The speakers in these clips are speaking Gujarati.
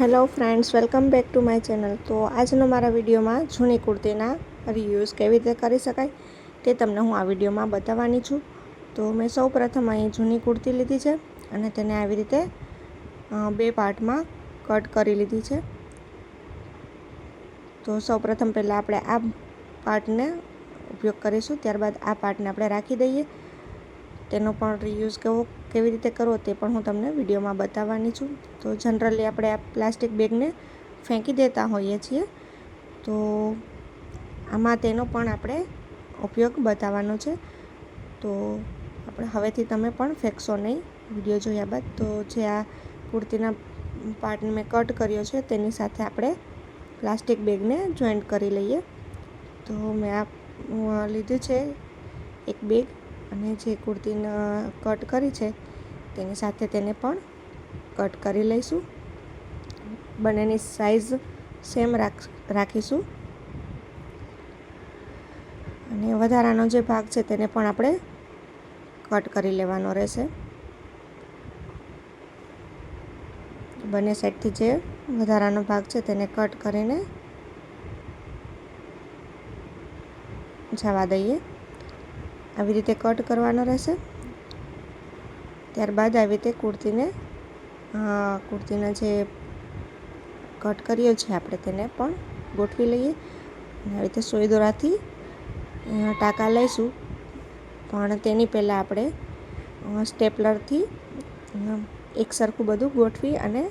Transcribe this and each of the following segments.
Hello friends, welcome back to my channel. તો આજનો મારા વિડીયોમાં જૂની કુર્તીના રિયુઝ કેવી રીતે કરી શકાય તે તમને હું આ વિડીયોમાં બતાવવાની છું. તો મેં સૌ પ્રથમ અહીં જૂની કુર્તી લીધી છે અને તેને આવી રીતે બે પાર્ટમાં કટ કરી લીધી છે. તો સૌ પ્રથમ પહેલાં આપણે આ પાર્ટને ઉપયોગ કરીશું, ત્યારબાદ આ પાર્ટને આપણે રાખી દઈએ. તેનો પણ રિયુઝ કેવો કેવી રીતે કરવો તે પણ હું તમને વિડીયોમાં બતાવવાની છું. તો જનરલી આપણે આ પ્લાસ્ટિક બેગને ફેંકી દેતા હોઈએ છીએ. તો આમાં તેનો પણ આપણે ઉપયોગ બતાવવાનો છે. તો આપણે હવેથી તમે પણ ફેંકશો નહીં. વીડિયો જોયા બાદ તો જે આ કુર્તીના પાર્ટને મેં કટ કર્યો છે તેની સાથે આપણે પ્લાસ્ટિક બેગને જોઈન્ટ કરી લઈએ. તો મેં આ લીધું છે એક બેગ અને જે કુર્તીને કટ કરી છે, તેની સાથે તેને પણ કટ કરી લઈશું. બંનેની સાઈઝ સેમ રાખ, રાખીશું. અને વધારાનો જે ભાગ છે, તેને પણ આપણે કટ કરી લેવાનો રહેશે. બંને સાઈડથી જે વધારાનો ભાગ છે, તેને કટ કરીને જવા દઈએ. આવી રીતે કટ કરવાનો રહેશે. ત્યારબાદ આવી રીતે કુર્તીને કુર્તીના જે કટ કર્યો છે આપણે તેને પણ ગોઠવી લઈએ. આવી રીતે સોય દોરાથી ટાંકા લઈશું. પણ તેની પહેલાં આપણે સ્ટેપલરથી એક સરખું બધું ગોઠવી અને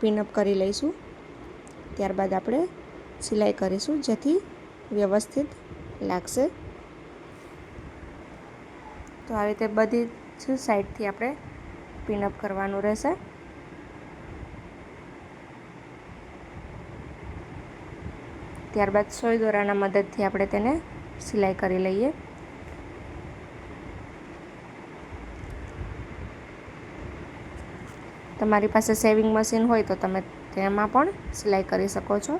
પિનઅપ કરી લઈશું. ત્યારબાદ આપણે સિલાઈ કરીશું જેથી વ્યવસ્થિત લાગશે. તો આવી રીતે બધી જ સાઈડથી આપણે પિનઅપ કરવાનું રહેશે. ત્યારબાદ સોય દોરાના મદદથી આપણે તેને સિલાઈ કરી લઈએ. તમારી પાસે સેવિંગ મશીન હોય તો તમે તેમાં પણ સિલાઈ કરી શકો છો.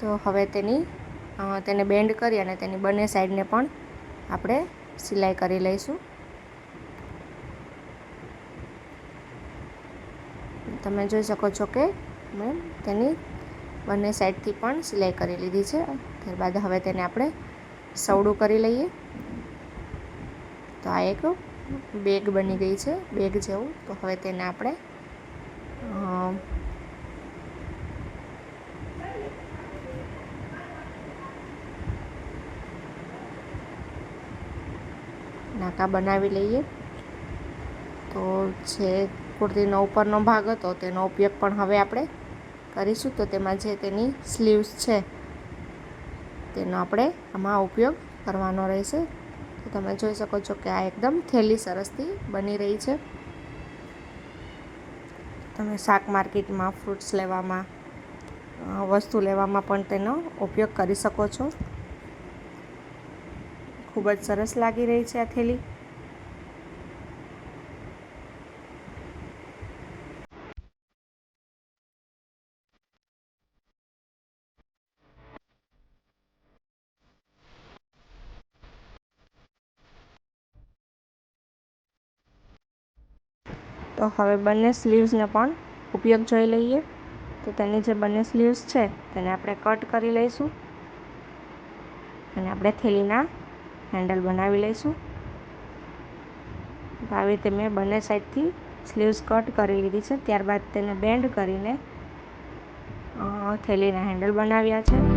તો હવે તેની તેને બેન્ડ કરી અને તેની બંને સાઈડને પણ આપણે સિલાઈ કરી લઈશું. તમે જોઈ શકો છો કે મેં તેની બંને સાઈડથી પણ સિલાઈ કરી લીધી છે. ત્યારબાદ હવે તેને આપણે સવડું કરી લઈએ. તો આ એક બેગ બની ગઈ છે, બેગ જેવું. તો હવે તેને આપણે નાકા બનાવી લઈએ. તો જે કુર્તીનો ઉપરનો ભાગ હતો, તેનો ઉપયોગ પણ હવે આપણે કરીશું. તો તેમાં જે તેની સ્લીવ્સ છે, તેનો આપણે આમાં ઉપયોગ કરવાનો રહેશે. તો તમે જોઈ શકો છો કે આ એકદમ થેલી સરસથી બની રહી છે. તમે શાક માર્કેટમાં ફ્રૂટ્સ લેવામાં વસ્તુ લેવામાં પણ તેનો ઉપયોગ કરી શકો છો. ખૂબ જ સરસ લાગી રહી છે આ થેલી. તો હવે બંને સ્લીવ્સને પણ ઉપયોગ જોઈ લઈએ. તો તેની જે બંને સ્લીવ્સ છે, તેને આપણે કટ કરી લઈશું. અને આપણે થેલીના હેન્ડલ બનાવી લઈશું. આવી રીતે મેં બંને સાઈડથી સ્લીવ્સ કટ કરી લીધી છે. ત્યારબાદ તેને બેન્ડ કરીને થેલીના હેન્ડલ બનાવ્યા છે.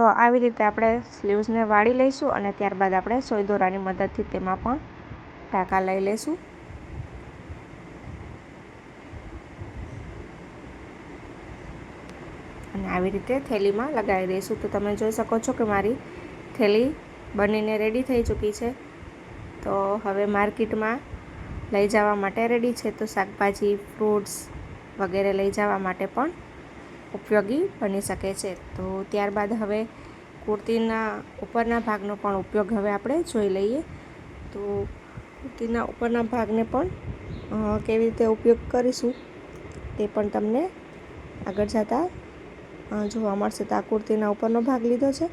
તો આવી રીતે આપણે સ્લીવ્સને વાળી લઈશું અને ત્યારબાદ આપણે સોય દોરાની મદદથી તેમાં પણ ટાંકા લઈ લઈશું. અને આવી રીતે થેલીમાં લગાવી દઈશું. તો તમે જોઈ શકો છો કે મારી થેલી બનીને રેડી થઈ ચૂકી છે. તો હવે માર્કેટમાં લઈ જવા માટે રેડી છે. તો શાકભાજી, ફ્રૂટ્સ વગેરે લઈ જવા માટે પણ ઉપયોગી બની શકે છે. તો ત્યારબાદ હવે કુર્તીના ઉપરના ભાગનો પણ ઉપયોગ હવે આપણે જોઈ લઈએ. તો કુર્તીના ઉપરના ભાગને પણ કેવી રીતે ઉપયોગ કરીશું તે પણ તમને આગળ જતાં જોવા મળશે. તો આ કુર્તીના ઉપરનો ભાગ લીધો છે.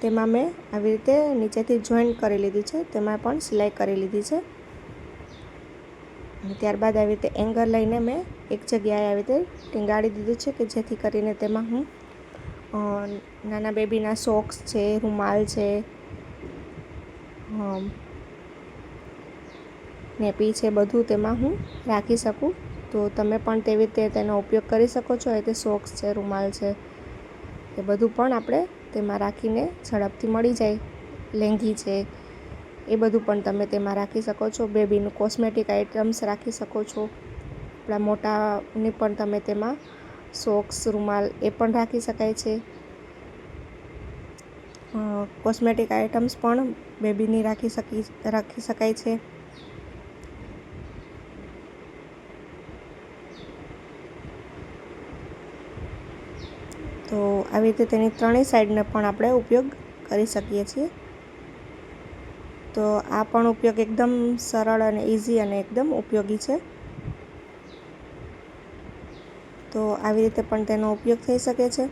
તેમાં મેં આવી રીતે નીચેથી જોઈન્ટ કરી લીધી છે. તેમાં પણ સિલાઈ કરી લીધી છે. અને ત્યારબાદ આવી રીતે એંગર લઈને મેં એક જગ્યાએ આવી રીતે ટીંગાડી દીધું છે કે જેથી કરીને તેમાં હું નાના બેબીના સોક્સ છે, રૂમાલ છે નેપી છે, બધું તેમાં હું રાખી શકું. તો તમે પણ તેવી રીતે તેનો ઉપયોગ કરી શકો છો. એ તે સોક્સ છે, રૂમાલ છે, એ બધું પણ આપણે તેમાં રાખીને ઝડપથી મળી જાય. લેંઘી છે એ બધું પણ તમે તેમાં રાખી શકો છો. બેબીનું કોસ્મેટિક આઇટમ્સ રાખી શકો છો. આપણા મોટાની પણ તમે તેમાં સોક્સ, રૂમાલ એ પણ રાખી શકાય છે. કોસ્મેટિક આઇટમ્સ પણ બેબીની રાખી શકી, રાખી શકાય છે. તો આવી રીતે તેની ત્રણેય સાઈડને પણ આપણે ઉપયોગ કરી શકીએ છીએ. તો આ પણ ઉપયોગ એકદમ સરળ અને ઇઝી અને એકદમ ઉપયોગી છે. તો આવી રીતે પણ તેનો ઉપયોગ થઈ શકે છે.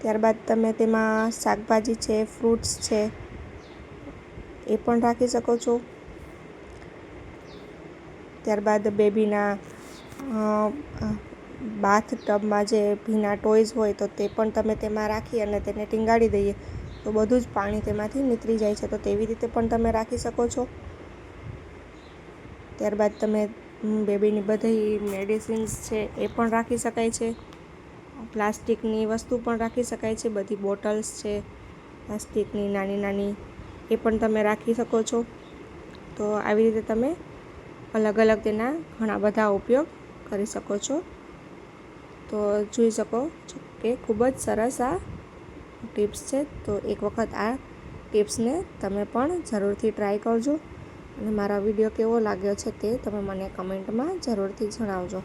ત્યારબાદ તમે તેમાં શાકભાજી છે ફ્રૂટ્સ છે, એ પણ રાખી શકો છો. ત્યારબાદ બેબીના બાથ ટબમાં જે ભીના ટોયઝ હોય તો તે પણ તમે તેમાં રાખી અને તેને ટીંગાડી દઈએ. તો બધું જ પાણી તેમાંથી નીતરી જાય છે. તો તેવી રીતે પણ તમે રાખી શકો છો. ત્યારબાદ તમે બેબીની બધી મેડિસિન્સ છે એ પણ રાખી શકાય છે. પ્લાસ્ટિકની વસ્તુ પણ રાખી શકાય છે. બધી બોટલ્સ છે, પ્લાસ્ટિકની નાની નાની એ પણ તમે રાખી શકો છો. તો આવી રીતે તમે અલગ અલગ તેના ઘણા બધા ઉપયોગ કરી શકો છો. તો જોઈ શકો છો કે ખૂબ જ સરસ આ ટિપ્સ છે, તો એક વખત આ ટિપ્સને તમે પણ જરૂરથી ટ્રાય કરજો. અને મારા વીડિયો કેવો લાગ્યો છે તે તમે મને કમેન્ટમાં જરૂરથી જણાવજો.